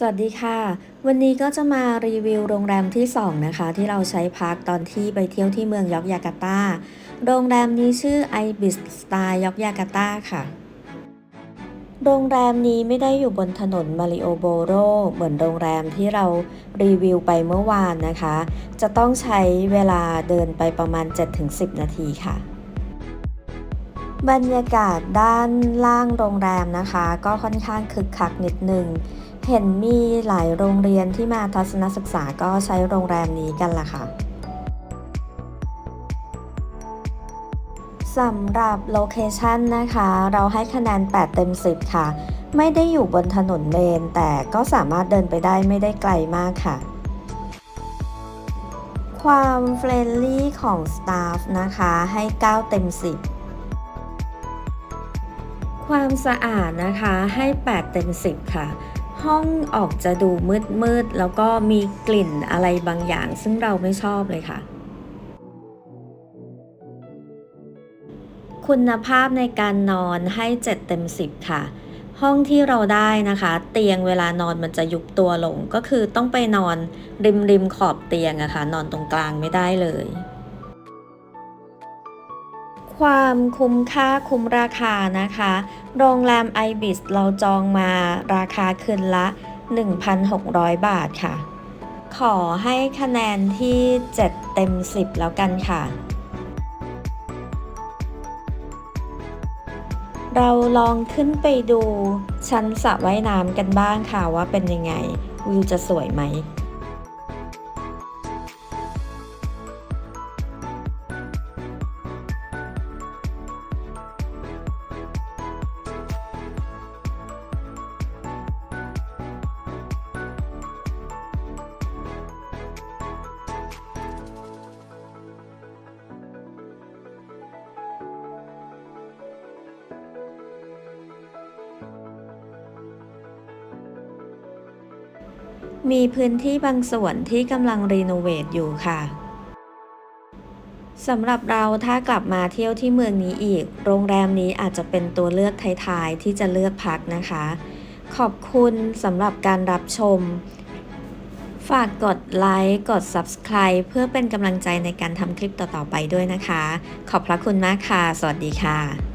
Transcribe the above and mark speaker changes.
Speaker 1: สวัสดีค่ะ วันนี้ก็จะมารีวิวโรงแรมที่ 2 นะคะ ที่เราใช้พักตอนที่ไปเที่ยวที่เมืองยอกยาการ์ตา โรงแรมนี้ชื่อ Ibis Star ยอกยาการ์ตาค่ะ โรงแรมนี้ไม่ได้อยู่บนถนนมาริโอโบโรเหมือนโรงแรมที่เรารีวิวไปเมื่อวานนะคะ จะต้องใช้เวลาเดินไปประมาณ 7-10 นาทีค่ะบรรยากาศด้านล่างโรงแรมนะคะ ก็ค่อนข้างคึกคักนิดนึง เห็นมีหลายโรงเรียนที่มาทัศนศึกษาก็ใช้โรงแรมนี้กันล่ะค่ะสำหรับโลเคชันนะคะ เราให้คะแนน 8 เต็ม 10 ค่ะ ไม่ได้อยู่บนถนนเมนแต่ก็สามารถเดินไปได้ไม่ได้ไกลมากค่ะ ความเฟรนลี่ของสตาฟนะคะ ให้ 9 เต็ม 10 ความสะอาดนะคะให้ 8 เต็ม 10 ค่ะ ห้องออกจะดูมืดมืดๆแล้วก็มีกลิ่นอะไรบางอย่าง ซึ่งเราไม่ชอบเลยค่ะ คุณภาพในการนอนให้ 7 เต็ม 10 ค่ะ ห้องที่เราได้นะคะ เตียงเวลานอนมันจะยุบตัวลง ก็คือต้องไปนอนริมริมขอบเตียงอะค่ะนอนตรงกลางไม่ได้เลย ความคุ้มค่าคุ้มราคานะคะ โรงแรม Ibis เราจองมาราคาคืนละ 1,600 บาทค่ะ ขอให้คะแนนที่ 7 เต็ม 10 แล้วกันค่ะ เราลองขึ้นไปดูชั้นสระว่ายน้ำกันบ้างค่ะว่าเป็นยังไง วิวจะสวยไหม มีพื้นที่บางส่วนที่กำลังรีโนเวทอยู่ค่ะสำหรับเราถ้ากลับมาเที่ยวที่เมืองนี้อีก โรงแรมนี้อาจจะเป็นตัวเลือกท้ายๆที่จะเลือกพักนะคะ ขอบคุณสำหรับการรับชม ฝากกดไลค์ กด Subscribe เพื่อเป็นกำลังใจในการทำคลิปต่อๆไปด้วยนะคะ ขอบพระคุณมากค่ะ สวัสดีค่ะ